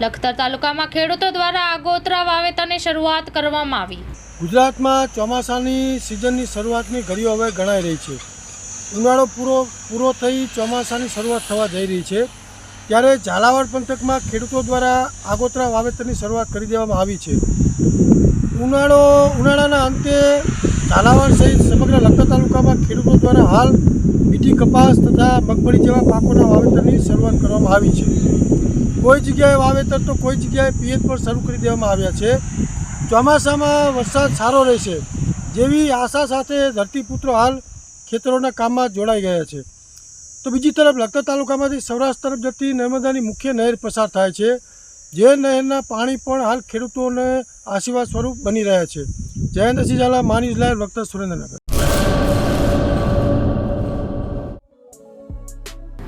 લખતર તાલુકામાં ખેડૂતો દ્વારા આગોતરા વાવેતરની શરૂઆત કરવામાં આવી. ગુજરાતમાં ચોમાસાની સિઝનની શરૂઆતની ઘડીઓ હવે ગણાઈ રહી છે. ઉનાળો પૂરો પૂરો થઈ ચોમાસાની શરૂઆત થવા જઈ રહી છે. ત્યારે ઝાલાવાડ પંથકમાં ખેડૂતો દ્વારા આગોતરા વાવેતરની શરૂઆત કરી દેવામાં આવી છે. ઉનાળો, ઉનાળાના અંતે ઝાલાવાડ સહિત સમગ્ર લખતર તાલુકામાં ખેડૂતો દ્વારા હાલ બીટી કપાસ તથા મગફળી જેવા પાકોના વાવેતરની શરૂઆત કરવામાં આવી છે. કોઈ જગ્યાએ વાવેતર તો કોઈ જગ્યાએ પિયત પણ શરૂ કરી દેવામાં આવ્યા છે. ચોમાસામાં વરસાદ સારો રહેશે જેવી આશા સાથે ધરતીપુત્રો હાલ ખેતરોના કામમાં જોડાઈ ગયા છે. તો બીજી તરફ લખતર તાલુકામાંથી સૌરાષ્ટ્ર તરફ જતી નર્મદાની મુખ્ય નહેર પસાર થાય છે. જે નહેરના પાણી પણ હાલ ખેડૂતોને આશીર્વાદ સ્વરૂપ બની રહ્યા છે. જયંતસિંહ ઝાલા, માનીજ લાઈવ લખતર સુરેન્દ્રનગર.